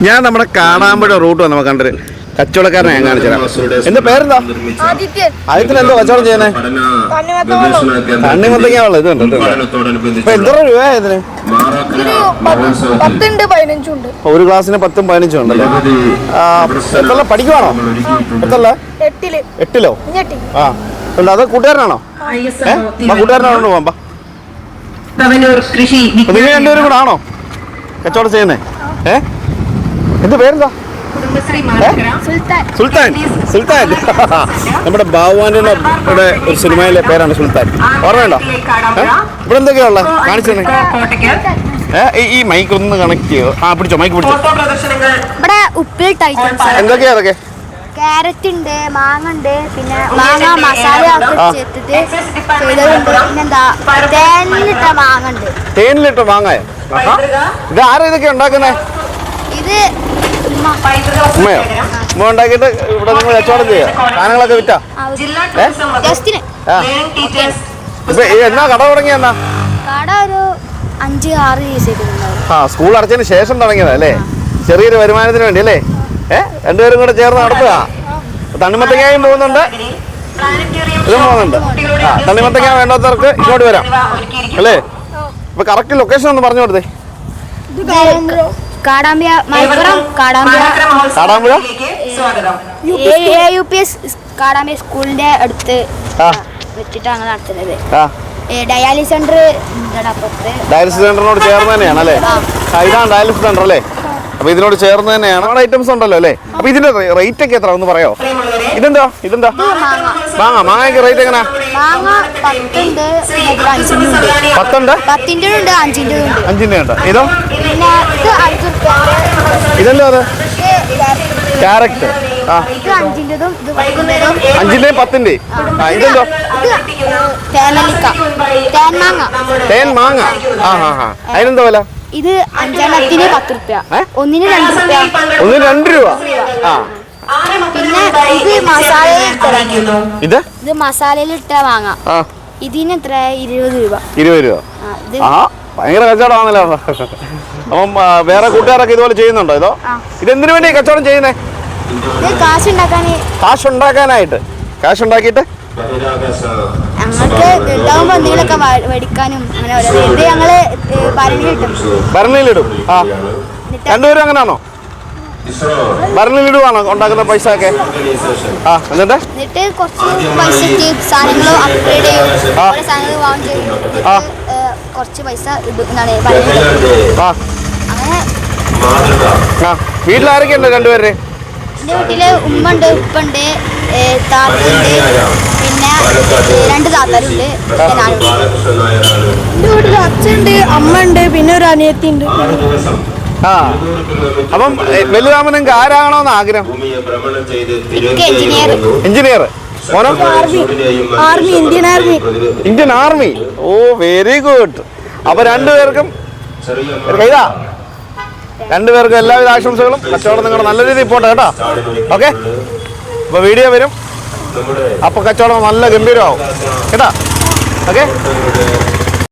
ഞാൻ നമ്മുടെ കാടാമ്പുഴ റൂട്ട് വന്നപ്പോ കണ്ടത് കച്ചവടക്കാരനെ ഞാൻ കാണിച്ചു തരാം. എന്റെ പേരെന്താ? ആദിത്യൻ ആദ്യത്തിൽ എന്തോ കച്ചവടം ചെയ്യുന്നേ? തണ്ണിമത്തങ്ങ വെള്ളം ഇത് കണ്ടോ ഇപ്പൊ എത്ര രൂപ ഇതിന്? ഒരു ക്ലാസ്സിന് പത്തും പതിനഞ്ചും ഉണ്ടല്ലേ? എത്ര പഠിക്കുവാണോ? എത്രല്ല? എട്ടിൽ. ആ. അല്ല അത് കൂട്ടുകാരനാണോ? ഏ? ആ കൂട്ടുകാരനാണോ പോകാം നിങ്ങൾ രണ്ടുപേരും കൂടെ ആണോ? കച്ചവടം ചെയ്യുന്നേ? ഏ? എന്ത് പേരെന്താ? സുൽത്താൻ. സുൽത്താൻ. നമ്മുടെ ബാബുവാന്റെ ഒരു സിനിമയിലെ പേരാണ് സുൽത്താൻ. ഓർമ്മയുണ്ടോ? ഇവിടെ എന്തൊക്കെയാ ഉള്ളത് കാണിച്ചു ഈ- മൈക്ക് ഒന്ന് കണക്ട് ചെയ്യോ. ആ പിടിച്ചോ മൈക്ക് പിടിച്ചോ. ഇവിടെ ഉപ്പിലിട്ട എന്തൊക്കെയാ അതൊക്കെ? ക്യാരറ്റ് ഉണ്ട് മാങ്ങ ഉണ്ട് പിന്നെ മാങ്ങ മസാല. ചേർത്തിട്ട് ചെയ്തതുണ്ട്. പിന്നെന്താ? തേനിലിട്ട മാങ്ങ ഉണ്ട്. തേനിലിട്ട് ആഹാ. ഇത് ആരാ ഇതൊക്കെ ഉണ്ടാക്കുന്നേ? ഇത് ഉമ്മ. ഉമ്മയോ? ഉമ്മ ഉണ്ടാക്കിയിട്ട് ഇവിടെ നിങ്ങൾ കച്ചവടം ചെയ്യാ? സാധനങ്ങളൊക്കെ വിറ്റാ? ഇപ്പൊ എന്നാ കട തുടങ്ങിയ എന്നാ? കട ഒരു അഞ്ച് ആറ് ആ സ്കൂൾ അടച്ചതിന് ശേഷം തുടങ്ങിയതാ അല്ലേ? ചെറിയൊരു വരുമാനത്തിന് വേണ്ടി അല്ലേ? ഏ? രണ്ടുപേരും കൂടെ ചേർന്ന് നടത്തുക തണ്ണിമത്തങ്ങായും പോകുന്നുണ്ട്. ഇതും പോകുന്നുണ്ട്. ആ തണ്ണിമത്തങ്ങ വേണ്ടാത്തവർക്ക് ഇങ്ങോട്ട് വരാം. അല്ലേ? ഇപ്പൊ കറക്റ്റ് ലൊക്കേഷൻ ഒന്ന് പറഞ്ഞു കൊടുത്തേ. കാടാമ്പ്യ Malappuram കാടാമ്പ്യ Kadampuzha? A U P S കാടാമ്പ്യ സ്കൂളിന്റെ അടുത്ത് ആ. വെച്ചിട്ടാണ് നടത്തുന്നത്. ആ. ഡയാലിസ് സെന്റർ അപ്പുറത്ത് ഡയാലിസിസ് സെന്ററിനോട് ചേർന്ന് തന്നെയാണ് അല്ലേ? ആ. ഇതാണ് ഡയാലിസിസ് സെന്റർ അല്ലേ? അപ്പൊ ഇതിനോട് ചേർന്ന് തന്നെയാണ്. അവിടെ ഐറ്റംസ് ഉണ്ടല്ലോ അല്ലേ? അപ്പൊ ഇതിന്റെ റേറ്റ് ഒക്കെ എത്ര? ഒന്ന് പറയോ? ഇതെന്താ? ഇതെന്താ? മാങ്ങ. മാങ്ങയ്ക്ക് റേറ്റ് എങ്ങനെയാ മാങ്ങ പത്തുണ്ട് ഇതിൽ അഞ്ചിന്റെ ഉണ്ട് പത്തുണ്ട്? പത്തിന്റെ ഉണ്ട് അഞ്ചിന്റെ ഉണ്ട് അഞ്ചിന്റെ ഉണ്ട് ഇതോ? ഇതല്ലോ അത്? ക്യാരറ്റ് ആ. അഞ്ചിന്റെയും പത്തിന്റെയും ആ ഇതെന്തോ? ഇത് തേനലിക്ക തേൻ മാങ്ങ ആ ഹാ ഹാ അതിനെന്താ വില? ഇത് അഞ്ചെണ്ണത്തിന് പത്ത് റുപ്യ? ഒന്നിന് രണ്ട് റുപ്യ ഒന്നിന് രണ്ട് രൂപ. ആ. പിന്നെ ഇത് മസാലയിൽ ഇത്? ഇത് മസാലയിൽ ഇട്ട മാങ്ങ. ആ. ഇതിന് എത്ര ഇരുപത് രൂപ. ഇരുപത് രൂപ. ആ ഭയങ്കര കച്ചവടമാണല്ലോ. അപ്പം വേറെ കൂട്ടുകാരൊക്കെ ഇതുപോലെ ചെയ്യുന്നുണ്ടോ ഇതോ? ഇതെന്തിനു വേണ്ടി കച്ചവടം ചെയ്യുന്നേ? കാശുണ്ടാക്കാനായിട്ട് കാശ് ഉണ്ടാക്കാൻ കാശ് ഉണ്ടാക്കാനായിട്ട് കാശ് ഉണ്ടാക്കിയിട്ട് ഞങ്ങൾക്ക് ഉണ്ടാകുമ്പോൾ എന്തെങ്കിലുമൊക്കെ വ- മേടിക്കാനും അങ്ങനെ ഓരോ ഇത് ഞങ്ങൾ ഭരണി കിട്ടും ഭരണിയിലിടും. ആ. രണ്ടുപേരും അങ്ങനെയാണോ ഭരണിയിലിടുവാണോ ഉണ്ടാക്കുന്ന പൈസ ഒക്കെ ആ. എന്നിട്ട് ആ. കുറച്ച് പൈസ എന്താണ് അങ്ങനെ ആ വീട്ടിലാരൊക്കെ ഉണ്ട് രണ്ടുപേര്? എന്റെ വീട്ടിൽ ഉമ്മ ഉണ്ട് ഉപ്പ ഉണ്ട് താത്തയുണ്ട് പിന്നെ രണ്ട് താത്താരുണ്ട് ഞാനുണ്ട് എന്റെ വീട്ടിൽ അച്ഛനുണ്ട് അമ്മ ഉണ്ട് പിന്നെ ഒരു അനിയത്തി ഉണ്ട് ആ. അപ്പം നിങ്ങൾക്ക് ആരാകണമെന്ന് ആഗ്രഹം engineer. Engineer. Army Indian army Indian army oh very good അപ്പൊ രണ്ടുപേർക്കും കൈതാ. രണ്ടുപേർക്കും എല്ലാവിധ ആശംസകളും. കച്ചവടം നിങ്ങൾ നല്ല രീതിയിൽ പോട്ടെ കേട്ടോ. ഓക്കെ. അപ്പൊ വീഡിയോ വരും. അപ്പൊ കച്ചവടം നല്ല ഗംഭീരമാവും. കേട്ടാ? ഓക്കെ.